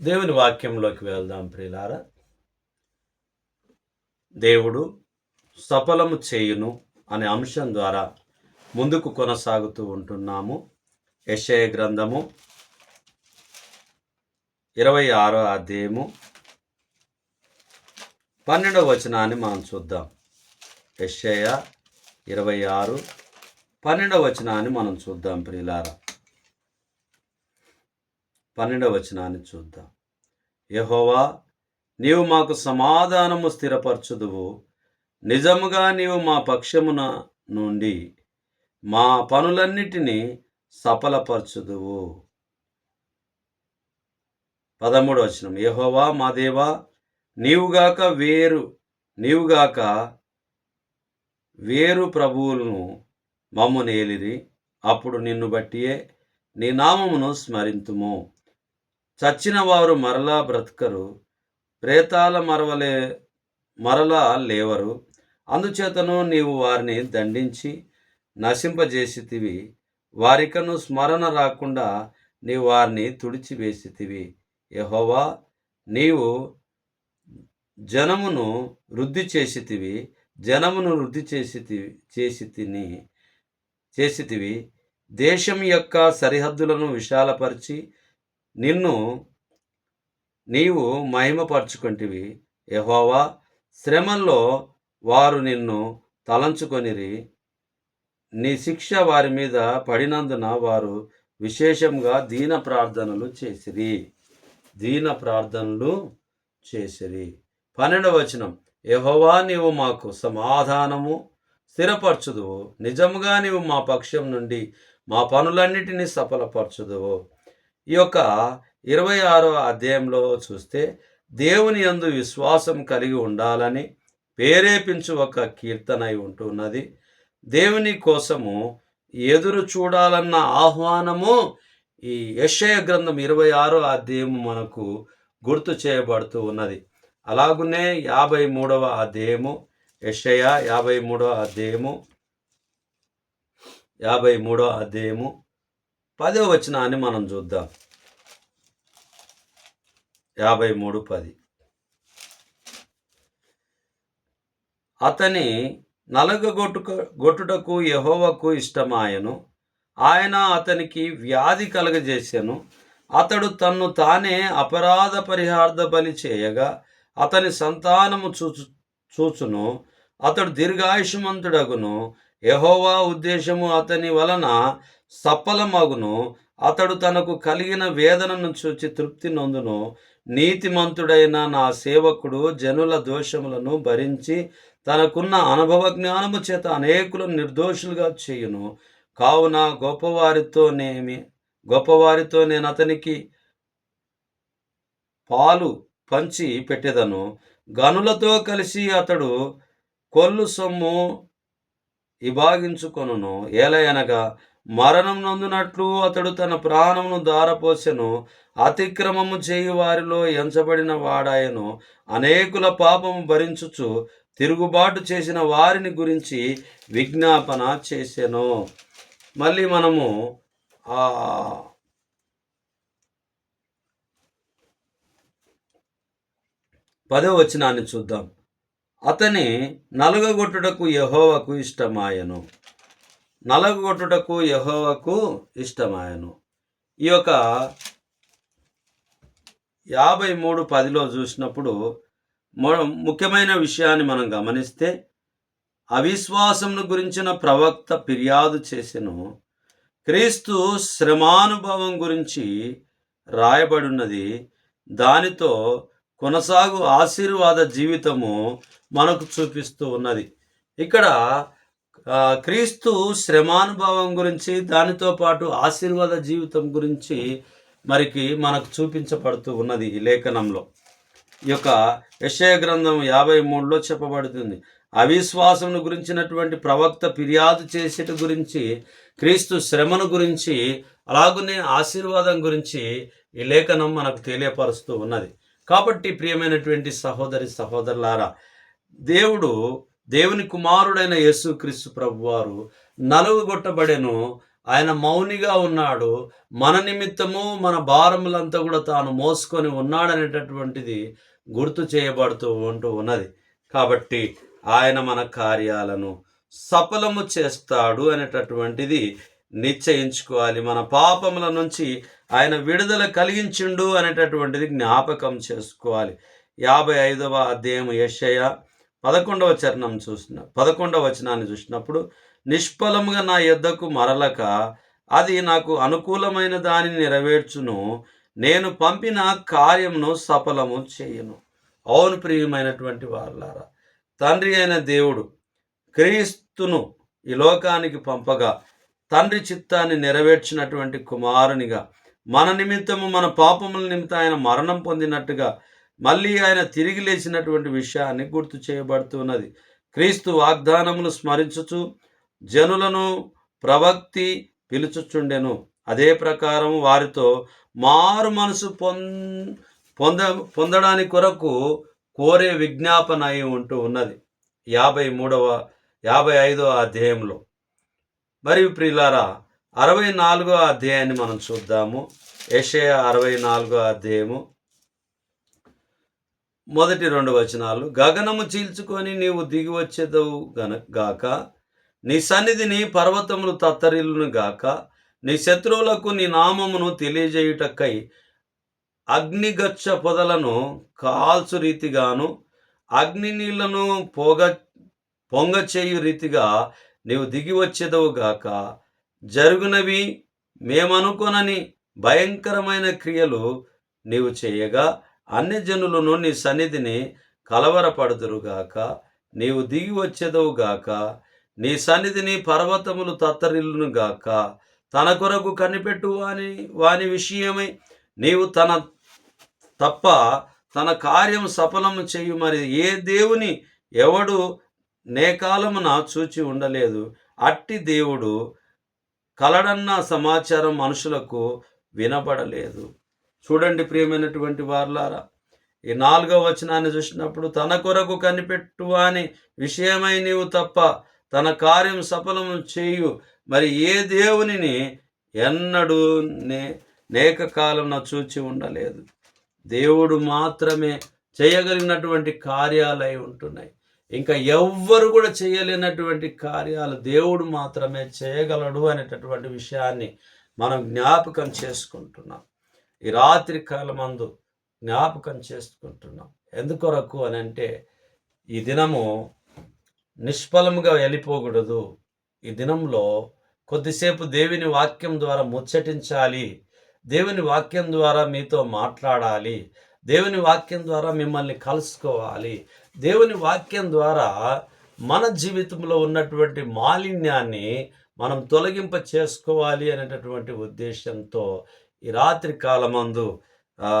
దేవుని వాక్యంలోకి వెళ్దాం ప్రియులారా. దేవుడు సఫలము చేయును అనే అంశం ద్వారా ముందుకు కొనసాగుతూ ఉంటున్నాము. యశయ గ్రంథము ఇరవై ఆరో అధ్యాయము పన్నెండవ వచనాన్ని మనం చూద్దాం. యశయ ఇరవై ఆరు పన్నెండవ వచనాన్ని మనం చూద్దాం ప్రియులారా. పన్నెండవ వచనాన్ని చూద్దాం. యహోవా నీవు మాకు సమాధానము స్థిరపరచుదువు. నిజముగా నీవు మా పక్షమున నుండి మా పనులన్నిటినీ సఫలపరచుదువు. పదమూడు వచనం. యహోవా మా దేవా నీవుగాక వేరు నీవుగాక వేరు ప్రభువులను మమ్ము నేలిరి. అప్పుడు నిన్ను బట్టియే నీ నామమును స్మరింతుము. చచ్చిన వారు మరలా బ్రతకరు ప్రేతాల మరవలే మరలా లేవరు. అందుచేతను నీవు వారిని దండించి నశింపజేసితివి. వారికను స్మరణ రాకుండా నీవు వారిని తుడిచివేసితివి. యహోవా నీవు జనమును వృద్ధి చేసితివి జనమును వృద్ధి చేసి చేసి తిని చేసితివి. దేశం యొక్క సరిహద్దులను విశాలపరిచి నిన్ను నీవు మహిమపరచుకుంటివి. యహోవా శ్రమల్లో వారు నిన్ను తలంచుకొనిరి. నీ శిక్ష వారి మీద పడినందున వారు విశేషంగా దీన ప్రార్థనలు చేసిరి. దీన ప్రార్థనలు చేసిరి. పన్నెండవ వచనం. యహోవా నీవు మాకు సమాధానము స్థిరపరచుదువు. నిజముగా నీవు మా పక్షం నుండి మా పనులన్నిటినీ సఫలపరచుదువు. ఈ యొక్క ఇరవై ఆరో అధ్యాయంలో చూస్తే దేవుని యందు విశ్వాసం కలిగి ఉండాలని ప్రేరేపించు ఒక కీర్తనై ఉంటున్నది. దేవుని కోసము ఎదురు చూడాలన్న ఆహ్వానము ఈ యశయ గ్రంథం ఇరవై ఆరో అధ్యయము మనకు గుర్తు చేయబడుతూ ఉన్నది. అలాగునే యాభై మూడవ అధ్యాయము యశయ యాభై మూడవ అధ్యాయము యాభై మూడవ అధ్యాయము పదో వచనాన్ని మనం చూద్దాం. యాభై మూడు పది. అతని నలగొట్టుక గొట్టుటకు యహోవకు ఇష్టమాయను. ఆయన అతనికి వ్యాధి కలగజేశాను అతడు తన్ను తానే అపరాధ పరిహార్థ బలి చేయగా అతని సంతానము చూచు చూచును. అతడు దీర్ఘాయుషమంతుడగును. యహోవా ఉద్దేశము అతని వలన సఫలమగును. అతడు తనకు కలిగిన వేదనను చూచి తృప్తి నొందును. నీతిమంతుడైన నా సేవకుడు జనుల దోషములను భరించి తనకున్న అనుభవ జ్ఞానము చేత అనేకులను నిర్దోషులుగా చేయును. కావున గొప్పవారితోనేమి గొప్పవారితో నేను అతనికి పాలు పంచి పెట్టెదను. గనులతో కలిసి అతడు కొల్లు సొమ్ము ఇభాగించుకొనును. ఏలయనగా మరణం నందునట్లు అతడు తన ప్రాణమును దారపోసెను అతిక్రమము చేయి వారిలో ఎంచబడిన వాడాయను. అనేకుల పాపము భరించుచు తిరుగుబాటు చేసిన వారిని గురించి విజ్ఞాపన చేసెను. మళ్ళీ మనము ఆ పదో వచనాన్ని చూద్దాం. అతని నలుగగొట్టుటకు యహోవకు ఇష్టమాయను. నలగొట్టుటకు యహోవకు ఇష్టమాయను. ఈ యొక్క యాభై మూడు పదిలో చూసినప్పుడు ముఖ్యమైన విషయాన్ని మనం గమనిస్తే అవిశ్వాసమును గురించిన ప్రవక్త ఫిర్యాదు చేసెను. క్రీస్తు శ్రమానుభవం గురించి రాయబడున్నది దానితో కొనసాగు ఆశీర్వాద జీవితము మనకు చూపిస్తూ ఉన్నది. ఇక్కడ క్రీస్తు శ్రమానుభవం గురించి దానితో పాటు ఆశీర్వాద జీవితం గురించి మరికి మనకు చూపించబడుతూ ఉన్నది ఈ లేఖనంలో. ఈ యొక్క యశయ గ్రంథం యాభై మూడులో చెప్పబడుతుంది. అవిశ్వాసమును గురించినటువంటి ప్రవక్త ఫిర్యాదు చేసేట గురించి క్రీస్తు శ్రమను గురించి అలాగునే ఆశీర్వాదం గురించి ఈ లేఖనం మనకు తెలియపరుస్తూ ఉన్నది. కాబట్టి ప్రియమైనటువంటి సహోదరి సహోదరులారా దేవుడు దేవుని కుమారుడైన యేసుక్రీస్తు ప్రభువారు నలుగుగొట్టబడెను. ఆయన మౌనిగా ఉన్నాడు. మన నిమిత్తము మన భారములంతా కూడా తాను మోసుకొని ఉన్నాడనేటటువంటిది గుర్తు చేయబడుతూ ఉంటూ ఉన్నది. కాబట్టి ఆయన మన కార్యాలను సఫలము చేస్తాడు అనేటటువంటిది నిశ్చయించుకోవాలి. మన పాపముల నుంచి ఆయన విడుదల కలిగించిండు అనేటటువంటిది జ్ఞాపకం చేసుకోవాలి. యాభై ఐదవ అధ్యాయం యషయ పదకొండవ చరణం చూసిన పదకొండవ వచనాన్ని చూసినప్పుడు నిష్ఫలముగా నా యొద్దకు మరలక అది నాకు అనుకూలమైన దానిని నెరవేర్చును నేను పంపిన కార్యమును సఫలము చేయను. అవును ప్రియమైనటువంటి వాళ్ళారా తండ్రి అయిన దేవుడు క్రీస్తును ఈ లోకానికి పంపగా తండ్రి చిత్తాన్ని నెరవేర్చినటువంటి కుమారునిగా మన నిమిత్తము మన పాపముల నిమిత్తం ఆయన మరణం పొందినట్టుగా మళ్ళీ ఆయన తిరిగి లేచినటువంటి విషయాన్ని గుర్తు చేయబడుతున్నది. క్రీస్తు వాగ్దానములు స్మరించుచు జనులను ప్రవక్తి పిలుచుచుండెను. అదే ప్రకారం వారితో మారు మనసు పొం పొంద పొందడానికి కొరకు కోరే విజ్ఞాపన అయి ఉంటూ ఉన్నది. యాభై మూడవ యాభై ఐదవ అధ్యాయంలో. మరి ప్రియులారా అరవై నాలుగో అధ్యాయాన్ని మనం చూద్దాము. యెషయ అరవై నాలుగో అధ్యాయము. మొదటి రెండు వచనాలు గగనము చీల్చుకొని నీవు దిగి వచ్చేదవు గాక నీ సన్నిధిని పర్వతములు తత్తరిల్లును గాక నీ శత్రువులకు నీ నామమును తెలియజేయుటకై అగ్నిగచ్చ పొదలను కాల్చు రీతిగాను అగ్ని నీళ్ళను పొగ పొంగ చేయు రీతిగా నీవు దిగి వచ్చేదవు గాక జరుగునవి మేమనుకొనని భయంకరమైన క్రియలు నీవు చేయగా అన్ని జనులను నీ సన్నిధిని కలవరపడుదురుగాక నీవు దిగి వచ్చేదవు గాక నీ సన్నిధిని పర్వతములు తత్తరిల్లును గాక తన కొరకు కనిపెట్టు వాని వాని విషయమై నీవు తన తప్ప తన కార్యం సఫలము చేయు మరి ఏ దేవుని ఎవడు నేకాలమున చూచి ఉండలేదు. అట్టి దేవుడు కలడన్న సమాచారం మనుషులకు వినబడలేదు. చూడండి ప్రియమైనటువంటి వార్లారా ఈ నాలుగవ వచనాన్ని చూసినప్పుడు తన కొరకు కనిపెట్టు అని విషయమై నీవు తప్ప తన కార్యం సఫలము చేయు. మరి ఏ దేవునిని ఎన్నడూ నే నేక కాలం చూచి ఉండలేదు. దేవుడు మాత్రమే చేయగలిగినటువంటి కార్యాలై ఉంటున్నాయి. ఇంకా ఎవ్వరు కూడా చేయలేనటువంటి కార్యాలు దేవుడు మాత్రమే చేయగలడు అనేటటువంటి విషయాన్ని మనం జ్ఞాపకం చేసుకుంటున్నాం. ఈ రాత్రి కాలమందు జ్ఞాపకం చేసుకుంటున్నాం. ఎందుకొరకు అని అంటే ఈ దినము నిష్ఫలముగా వెళ్ళిపోకూడదు. ఈ దినంలో కొద్దిసేపు దేవుని వాక్యం ద్వారా ముచ్చటించాలి. దేవుని వాక్యం ద్వారా మీతో మాట్లాడాలి. దేవుని వాక్యం ద్వారా మిమ్మల్ని కలుసుకోవాలి. దేవుని వాక్యం ద్వారా మన జీవితంలో ఉన్నటువంటి మాలిన్యాన్ని మనం తొలగింప చేసుకోవాలి అనేటటువంటి ఉద్దేశంతో ఈ రాత్రి కాలమందు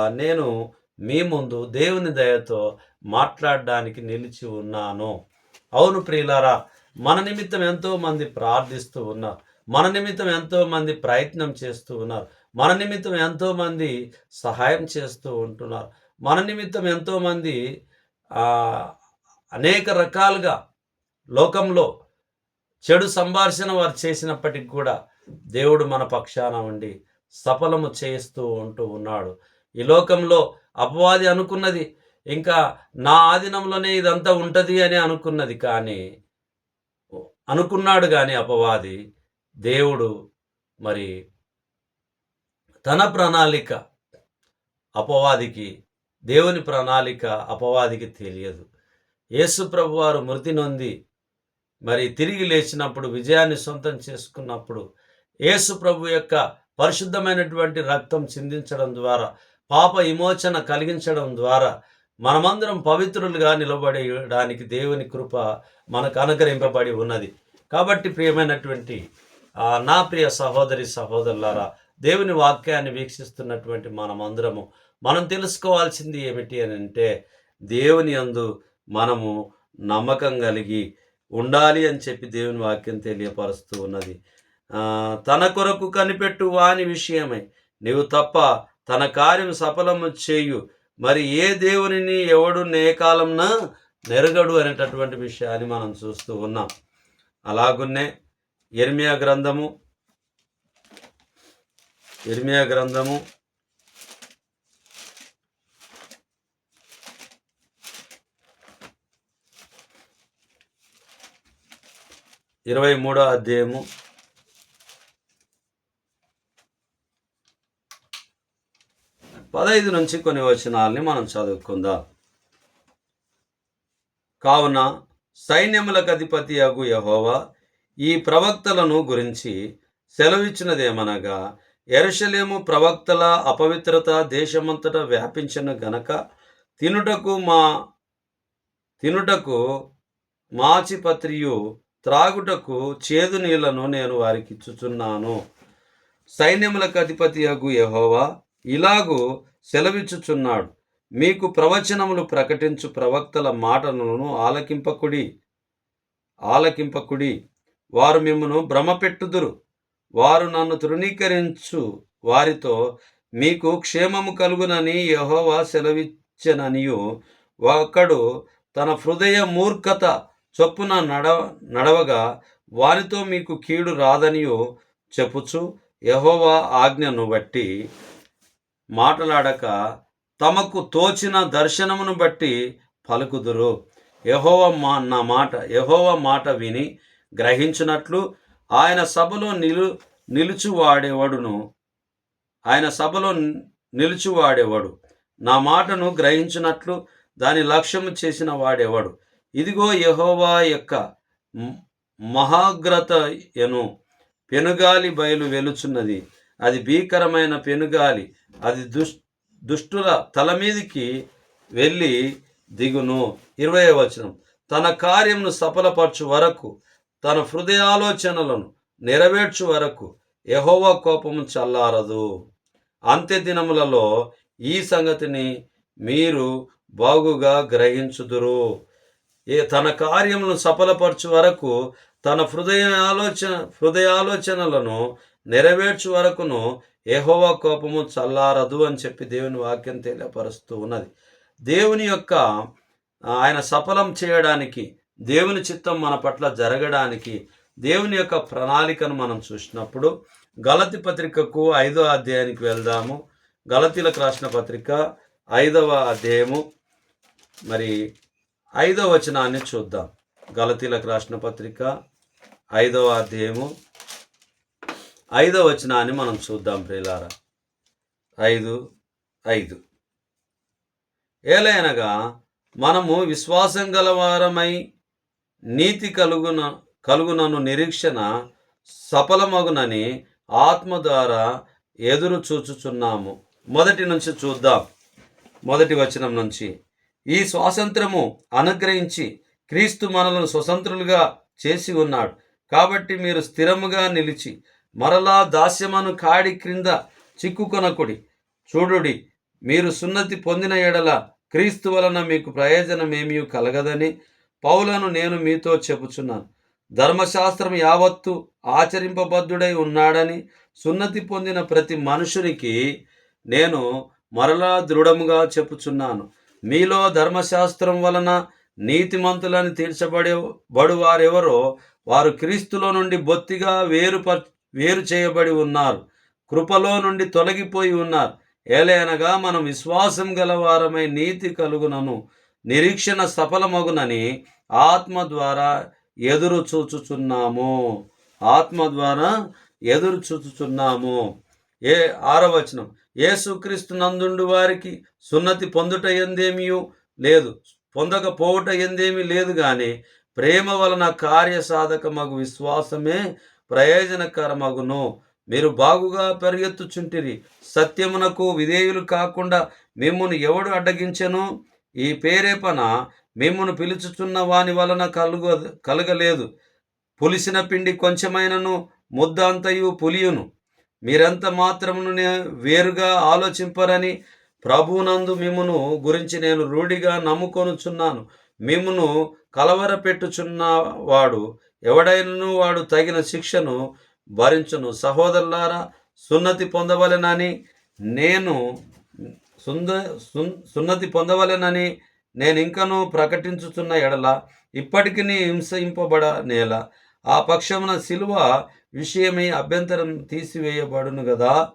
నేను మీ ముందు దేవుని దయతో మాట్లాడడానికి నిలిచి ఉన్నాను. అవును ప్రియులారా మన నిమిత్తం ఎంతో మంది ప్రార్థిస్తూ ఉన్నారు. మన నిమిత్తం ఎంతో మంది ప్రయత్నం చేస్తూ ఉన్నారు. మన నిమిత్తం ఎంతో మంది సహాయం చేస్తూ ఉంటున్నారు. మన నిమిత్తం ఎంతో మంది అనేక రకాలుగా లోకంలో చెడు సంభాషణ వారు చేసినప్పటికి కూడా దేవుడు మన పక్షాన ఉండి సఫలము చేస్తూ ఉంటూ ఉన్నాడు. ఈ లోకంలో అపవాది అనుకున్నది ఇంకా నా ఆధీనంలోనే ఇదంతా ఉంటుంది అని అనుకున్నది కానీ అనుకున్నాడు కానీ అపవాది దేవుడు మరి తన ప్రణాళిక అపవాదికి దేవుని ప్రణాళిక అపవాదికి తెలియదు. యేసు ప్రభు వారు మృతి నొంది మరి తిరిగి లేచినప్పుడు విజయాన్ని సొంతం చేసుకున్నప్పుడు యేసు ప్రభు యొక్క పరిశుద్ధమైనటువంటి రక్తం చిందించడం ద్వారా పాప విమోచన కలిగించడం ద్వారా మనమందరం పవిత్రులుగా నిలబడడానికి దేవుని కృప మనకు అనుగ్రహింపబడి ఉన్నది. కాబట్టి ప్రియమైనటువంటి నా ప్రియ సహోదరి సహోదరులారా దేవుని వాక్యాన్ని వీక్షిస్తున్నటువంటి మనమందరము మనం తెలుసుకోవాల్సింది ఏమిటి అని అంటే దేవుని యందు మనము నమ్మకం కలిగి ఉండాలి అని చెప్పి దేవుని వాక్యం తెలియపరుస్తూ ఉన్నది. తన కొరకు కనిపెట్టు వాని విషయమై. నీవు తప్ప తన కార్యం సఫలము చేయు. మరి ఏ దేవునిని ఎవడు నే కాలంన నెరగడు అనేటటువంటి విషయాన్ని మనం చూస్తూ ఉన్నాం. అలాగున్నే ఎర్మియా గ్రంథము ఎర్మియా గ్రంథము ఇరవై మూడో అధ్యాయము పదహైదు నుంచి కొన్ని వచనాల్ని మనం చదువుకుందాం. కావున సైన్యములకు అధిపతి అగు యహోవా ఈ ప్రవక్తలను గురించి సెలవిచ్చినదేమనగా ఎరుషలేము ప్రవక్తల అపవిత్రత దేశమంతటా వ్యాపించిన గనక తినుటకు మా తినుటకు మాచిపత్రియు త్రాగుటకు చేదు నీళ్ళను నేను వారికి ఇచ్చుచున్నాను సైన్యములకు అధిపతి అగు యహోవా ఇలాగూ సెలవిచ్చుచున్నాడు. మీకు ప్రవచనములు ప్రకటించు ప్రవక్తల మాటలను ఆలకింపకుడి ఆలకింపకుడి. వారు మిమ్మను భ్రమపెట్టుదురు. వారు నన్ను తృణీకరించు వారితో మీకు క్షేమము కలుగునని యహోవా సెలవిచ్చననియు. ఒకడు తన హృదయ మూర్ఖత చొప్పున నడవ నడవగా వారితో మీకు కీడు రాదనియు చెప్పుచు యహోవా ఆజ్ఞను బట్టి మాట్లాడక తమకు తోచిన దర్శనమును బట్టి పలుకుదురు. యహోవ మా నా మాట యహోవ మాట విని గ్రహించినట్లు ఆయన సభలో నిలు నిలుచువాడేవాడును? ఆయన సభలో నిలుచువాడేవాడు? నా మాటను గ్రహించినట్లు దాని లక్ష్యము చేసిన వాడేవాడు? ఇదిగో యహోవా యొక్క మహాగ్రత ఎను పెనుగాలి బయలు వెలుచున్నది. అది భీకరమైన పెనుగాలి. అది దుష్ దుష్టుల తల మీదికి వెళ్ళి దిగును. ఇరవై వచనం. తన కార్యమును సఫలపరచు వరకు తన హృదయాలోచనలను నెరవేర్చు వరకు యహోవ కోపము చల్లారదు. అంత్య దినములలో ఈ సంగతిని మీరు బాగుగా గ్రహించుదురు. ఏ తన కార్యములను సఫలపరచు వరకు తన హృదయ ఆలోచన హృదయాలోచనలను నెరవేర్చు వరకును ఏహోవ కోపము చల్లారదు అని చెప్పి దేవుని వాక్యం తెలియపరుస్తూ ఉన్నది. దేవుని యొక్క ఆయన సఫలం చేయడానికి దేవుని చిత్తం మన పట్ల జరగడానికి దేవుని యొక్క ప్రణాళికను మనం చూసినప్పుడు గలతి పత్రికకు ఐదో అధ్యాయానికి వెళ్దాము. గలతీలకు రాసిన పత్రిక ఐదవ అధ్యాయము. మరి ఐదవ వచనాన్ని చూద్దాం. గలతీలకు రాసిన పత్రిక ఐదవ అధ్యాయము. ఐదో వచనాన్ని మనం చూద్దాం ప్రియులారా. ఐదు ఐదు. ఏలైనగా మనము విశ్వాసం గలవారమై నీతి కలుగున కలుగునను నిరీక్షణ సఫలమగునని ఆత్మ ద్వారా ఎదురు చూచుచున్నాము. మొదటి నుంచి చూద్దాం. మొదటి వచనం నుంచి. ఈ స్వాతంత్రము అనుగ్రహించి క్రీస్తు మనలను స్వతంత్రులుగా చేసి ఉన్నాడు. కాబట్టి మీరు స్థిరముగా నిలిచి మరలా దాస్యమను కాడి క్రింద చిక్కుకొనకుడి. చూడుడి మీరు సున్నతి పొందిన ఎడల క్రీస్తు వలన మీకు ప్రయోజనమేమీ కలగదని పౌలను నేను మీతో చెబుచున్నాను. ధర్మశాస్త్రం యావత్తు ఆచరింపబద్ధుడై ఉన్నాడని సున్నతి పొందిన ప్రతి మనుషునికి నేను మరలా దృఢముగా చెప్పుచున్నాను మీలో ధర్మశాస్త్రం వలన నీతిమంతులని తీర్చబడే బడువారెవరో వారు క్రీస్తులో నుండి బొత్తిగా వేరుపర్ వేరు చేయబడి ఉన్నారు. కృపలో నుండి తొలగిపోయి ఉన్నారు. ఏలైనగా మనం విశ్వాసం గలవారమై నీతి కలుగునను. నిరీక్షణ సఫలమగునని ఆత్మ ద్వారా ఎదురు చూచుచున్నాము. ఆత్మ ద్వారా ఎదురు చూచుచున్నాము. ఏ ఆరవచనం ఏసుక్రీస్తు నందుండు వారికి సున్నతి పొందుట ఎందేమియు? లేదు. పొందకపోవుట ఎందేమీ లేదు కానీ ప్రేమ వలన కార్య సాధకమగు విశ్వాసమే ప్రయోజనకరమగును. మీరు బాగుగా పరిగెత్తుచుంటిరి. సత్యమునకు విధేయులు కాకుండా మిమ్మును ఎవడు అడ్డగించెను? ఈ పేరేపన మిమ్మును పిలుచుచున్న వాని వలన కలుగ కలగలేదు. పులిసిన పిండి కొంచెమైనను ముద్ద అంతయు పులియును. మీరెంత మాత్రమును వేరుగా ఆలోచింపరని ప్రభునందు మిమ్మును గురించి నేను రూఢిగా నమ్ముకొనుచున్నాను. మిమ్మును కలవరపెట్టుచున్నవాడు ఎవడైనను వాడు తగిన శిక్షను భరించును. సహోదరులారా సున్నతి పొందవలెనని నేను సుంద సున్- సున్నతి పొందవలెనని నేను ఇంకనూ ప్రకటించుచున్న ఎడల ఇప్పటికీ హింసింపబడ నేల. ఆ పక్షమున శిలువ విషయమై అభ్యంతరం తీసివేయబడును గదా.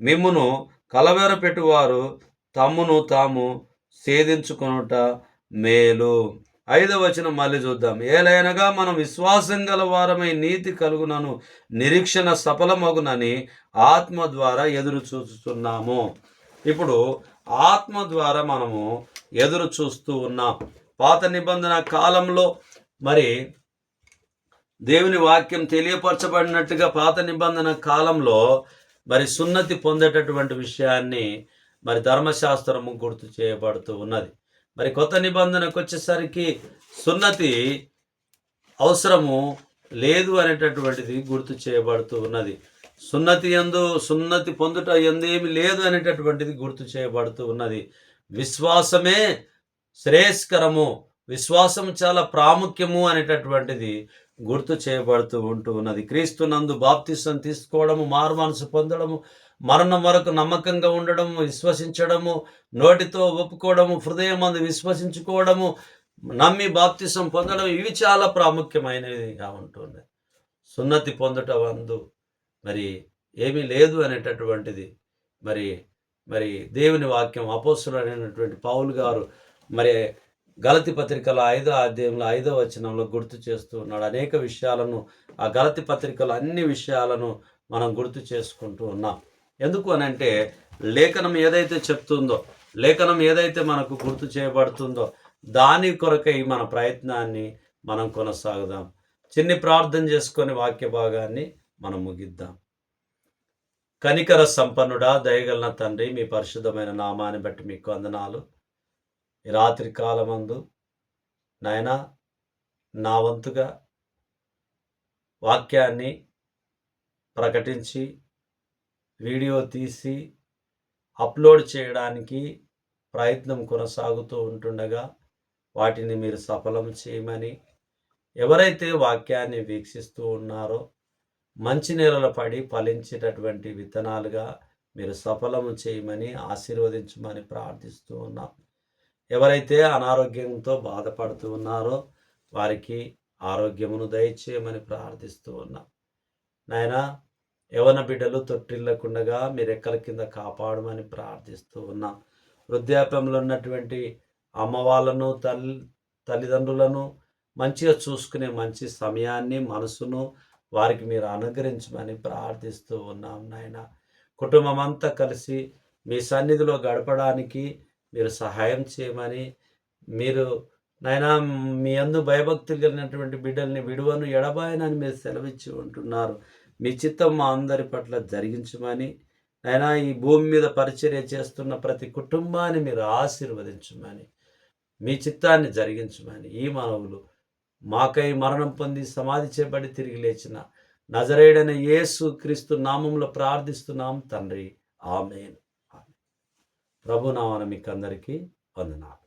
మిమ్మును కలవెరపెట్టువారు తమ్మును తాము సేధించుకొనుట మేలు. ఐదవ వచనం మళ్ళీ చూద్దాం. ఏలైనగా మనం విశ్వాసం గల వారమై నీతి కలుగునను నిరీక్షణ సఫలమగునని ఆత్మ ద్వారా ఎదురు చూస్తున్నాము. ఇప్పుడు ఆత్మ ద్వారా మనము ఎదురు చూస్తూ ఉన్నాం. పాత నిబంధన కాలంలో మరి దేవుని వాక్యం తెలియపరచబడినట్టుగా పాత నిబంధన కాలంలో మరి సున్నతి పొందేటటువంటి విషయాన్ని మరి ధర్మశాస్త్రము గుర్తు చేయబడుతూ ఉన్నది. మరి కొత్త నిబంధనకు వచ్చేసరికి సున్నతి అవసరము లేదు అనేటటువంటిది గుర్తు చేయబడుతూ ఉన్నది. సున్నతి ఎందు సున్నతి పొందుట ఎందేమి లేదు అనేటటువంటిది గుర్తు చేయబడుతూ ఉన్నది. విశ్వాసమే శ్రేయస్కరము. విశ్వాసం చాలా ప్రాముఖ్యము అనేటటువంటిది గుర్తు చేయబడుతూ ఉంటూ ఉన్నది. క్రీస్తు నందు బాప్తిసం తీసుకోవడము మారు మనసు పొందడము మరణం వరకు నమ్మకంగా ఉండడము విశ్వసించడము నోటితో ఒప్పుకోవడము హృదయం మందు విశ్వసించుకోవడము నమ్మి బాప్తిసం పొందడం ఇవి చాలా ప్రాముఖ్యమైనవిగా ఉంటుంది సున్నతి పొందటం అందు మరి ఏమీ లేదు అనేటటువంటిది. మరి మరి దేవుని వాక్యం అపోసులు అనేటువంటి పౌలు గారు మరి గలతి పత్రికల ఐదో అధ్యాయంలో ఐదో వచనంలో గుర్తు చేస్తూ ఉన్నాడు. అనేక విషయాలను ఆ గలతి పత్రికలో అన్ని విషయాలను మనం గుర్తు చేసుకుంటూ ఉన్నాం. ఎందుకు అని అంటే లేఖనం ఏదైతే చెప్తుందో లేఖనం ఏదైతే మనకు గుర్తు చేయబడుతుందో దాని కొరకై మన ప్రయత్నాన్ని మనం కొనసాగుదాం. చిన్ని ప్రార్థన చేసుకొని వాక్య భాగాన్ని మనం ముగిద్దాం. కనికర సంపన్నుడా దయగలన తండ్రి మీ పరిశుద్ధమైన నామాన్ని బట్టి మీకు వందనాలు. ఈ రాత్రి కాలమందు నాయన నా వంతుగా వాక్యాన్ని ప్రకటించి వీడియో తీసి అప్లోడ్ చేయడానికి ప్రయత్నం కొనసాగుతూ ఉంటుండగా వాటిని మీరు సఫలం చేయమని ఎవరైతే వాక్యాన్ని వీక్షిస్తూ ఉన్నారో మంచి నేలల పడి ఫలించేటటువంటి విత్తనాలుగా మీరు సఫలము చేయమని ఆశీర్వదించమని ప్రార్థిస్తూ ఉన్నాం. ఎవరైతే అనారోగ్యంతో బాధపడుతూ ఉన్నారో వారికి ఆరోగ్యమును దయచేయమని ప్రార్థిస్తూ ఉన్నాం. నాయనా యవన బిడ్డలు తొట్టిల్లకుండగా మీరు ఎక్కల కింద కాపాడమని ప్రార్థిస్తూ ఉన్నాం. వృద్ధాప్యంలో ఉన్నటువంటి అమ్మ వాళ్ళను తల్లి తల్లిదండ్రులను మంచిగా చూసుకునే మంచి సమయాన్ని మనసును వారికి మీరు అనుగ్రహించమని ప్రార్థిస్తూ ఉన్నాం నాయన. కుటుంబం అంతా కలిసి మీ సన్నిధిలో గడపడానికి మీరు సహాయం చేయమని మీరు నాయన మీ అందు భయభక్తులు కలిగినటువంటి బిడ్డల్ని విడువను ఎడబాయనని మీరు సెలవిచ్చి ఉంటున్నారు. మీ చిత్తం మా అందరి పట్ల జరిగించమని నైనా ఈ భూమి మీద పరిచర్య చేస్తున్న ప్రతి కుటుంబాన్ని మీరు ఆశీర్వదించమని మీ చిత్తాన్ని జరిగించమని ఈ మానవులు మాకై మరణం పొంది సమాధి చేయబడి తిరిగి లేచిన నజరేడైన యేసు క్రీస్తు నామంలో ప్రార్థిస్తున్నాం తండ్రి. ఆమె ప్రభు నామన మీకు అందరికీ వందనాలు.